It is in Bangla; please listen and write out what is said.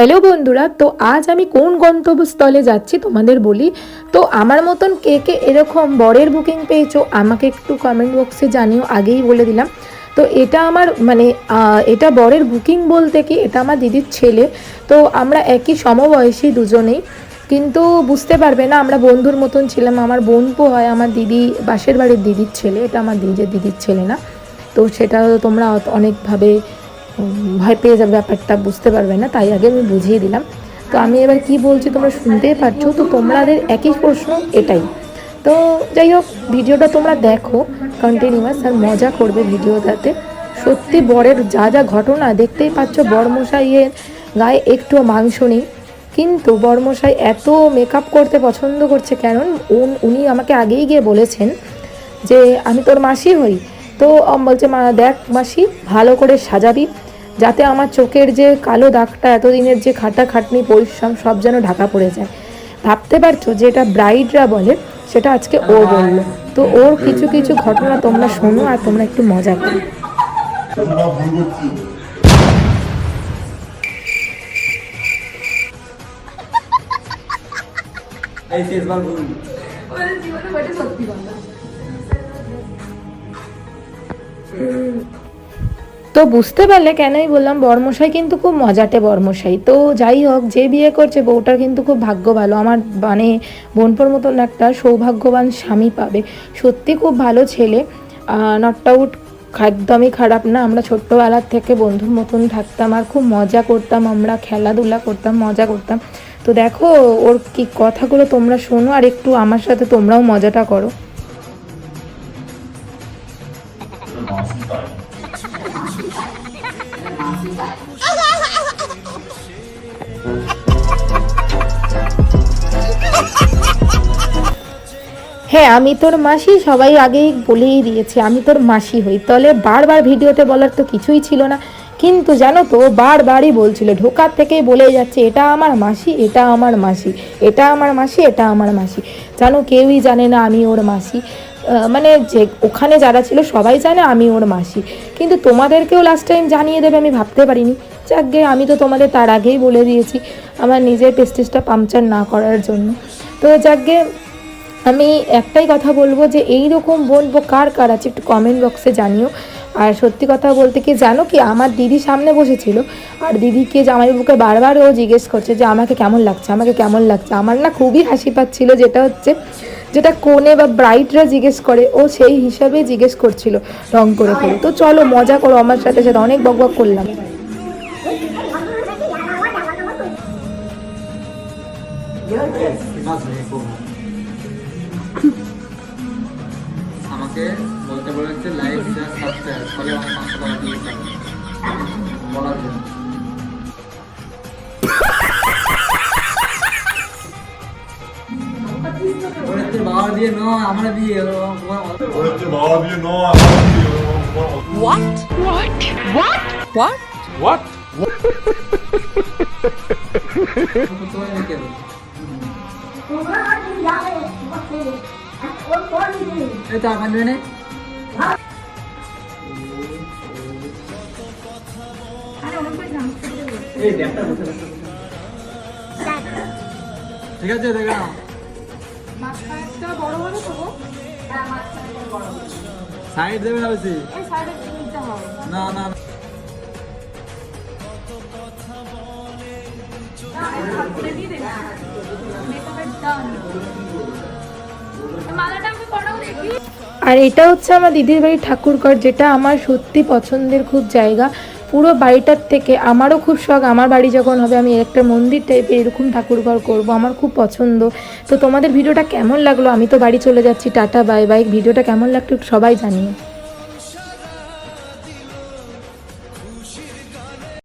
হ্যালো বন্ধুরা, তো আজ আমি কোন গন্তব্যস্থলে যাচ্ছি তোমাদের বলি? তো আমার মতন কে কে এরকম বরের বুকিং পেয়েছ, আমাকে একটু কমেন্ট বক্সে জানিও, আগেই বলে দিলাম। তো এটা আমার মানে এটা বরের বুকিং বলতে কি, এটা আমার দিদির ছেলে। তো আমরা একই সমবয়সী দুজনেই, কিন্তু বুঝতে পারবে না, আমরা বন্ধুর মতন ছিলাম। আমার বোনপো হয় আমার দিদি বাসের বাড়ির দিদির ছেলে, এটা আমার দিদির দিদির ছেলে না। তো সেটা তোমরা অনেকভাবে ভয় পেয়ে যাবে ব্যাপারটা, বুঝতে পারবে না, তাই আগে আমি বুঝিয়ে দিলাম। তো আমি এবার কি বলছি তোমরা শুনতেই পারছ, তো তোমাদের একই প্রশ্ন এটাই। তো যাই হোক, ভিডিওটা তোমরা দেখো কন্টিনিউয়াস আর মজা করবে ভিডিওটাতে। সত্যি বরের যা যা ঘটনা, দেখতেই পাচ্ছ বরমশাইয়ের গায়ে একটু মাংস নেই। কিন্তু বর্মশাই এত মেকআপ করতে পছন্দ করছে কারণ উন- উনি আমাকে আগেই গিয়ে বলেছেন যে, আমি তোর মাসি হই। তো বলছে, মা, দেখ মাসি, ভালো করে সাজাবি। যাতে আমার চোখের যে কালো দাগটা এতদিনের যে খাটা খাটনি পরিশ্রম সব যেন ঢাকা পড়ে যায়। ভাবতে পারছ যেটা ব্রাইডরা বলে সেটা আজকে ও বলল। তো ওর কিছু কিছু ঘটনা তোমরা শোনো আর তোমরা একটু মজা করো। ভুল তো বুঝতে পারলে কেনই বললাম, বর্মশাই কিন্তু খুব মজাটে বর্মশাই। তো যাই হোক, যে বিয়ে করছে বউটার কিন্তু খুব ভাগ্য ভালো। আমার মানে বোনপোর মতন একটা সৌভাগ্যবান স্বামী পাবে। সত্যি খুব ভালো ছেলে। নট আউট একদমই খারাপ না। আমরা ছোট্টবেলার থেকে বন্ধুর মতন থাকতাম আর খুব মজা করতাম। আমরা খেলাধুলা করতাম, মজা করতাম। তো দেখো, ওর কি কথাগুলো তোমরা শোনো আর একটু আমার সাথে তোমরাও মজাটা করো। হ্যাঁ আমি তোর মাসি, সবাই আগেই বলেই দিয়েছি, আমি তোর মাসি হই। তাহলে বারবার ভিডিওতে বলার তো কিছুই ছিল না। কিন্তু জানো তো, বারবারই বলছিল, ঢোকার থেকেই বলে যাচ্ছে, এটা আমার মাসি, এটা আমার মাসি, এটা আমার মাসি, এটা আমার মাসি। জানো, কেউই জানে না আমি ওর মাসি। মানে যে ওখানে যারা ছিল সবাই জানে আমি ওর মাসি। কিন্তু তোমাদেরকেও লাস্ট টাইম জানিয়ে দেবে, আমি ভাবতে পারিনি। যাকগে আমি তো তোমাদের তার আগেই বলে দিয়েছি, আমার নিজের পেস্টিসটা পাংচার না করার জন্য। তো যাকগে আমি একটাই কথা বলব যে এই রকম বলব কার কার আছে, একটু কমেন্ট বক্সে জানিও। আর সত্যি কথা বলতে কি জানো কি আমার দিদি সামনে বসেছিল আর দিদিকে জামাইবাবুকে বারবার ও জিজ্ঞেস করছে যে আমাকে কেমন লাগছে আমাকে কেমন লাগছে আমার না খুবই হাসি পাচ্ছিল যেটা হচ্ছে যেটা কোনে বা ব্রাইটরা জিজ্ঞেস করে ও সেই হিসাবে জিজ্ঞেস করছিল রং করে করে তো চলো মজা করো আমার সাথে সাথে অনেক বকবক করলাম নেই খুব। আমাকে বলতে বলেছে লাইক শেয়ার সাবস্ক্রাইব ফলে আমার পাঁচশো টাকা দিয়ে যাবে বলার জন্য বাবা দিয়ে নয় আমরা দিয়ে বাবা দিয়ে নয় আমার দিয়ে What? What? What? What? এই তো আমার বসে। ঠিক আছে দেখে নাও। সাইড দেবে না বেশি? না না। না। আর এটা হচ্ছে আমার দিদির বাড়ি ঠাকুরঘর যেটা আমার সত্যি পছন্দের খুব জায়গা। পুরো বাড়িটার থেকে আমারও খুব শখ, আমার বাড়ি যখন হবে আমি একটা মন্দির টাইপের এরকম ঠাকুরঘর করব, আমার খুব পছন্দ। তো তোমাদের ভিডিওটা কেমন লাগল? আমি তো বাড়ি চলে যাচ্ছি, টাটা বাই বাই ভিডিওটা কেমন লাগল সবাই জানিও।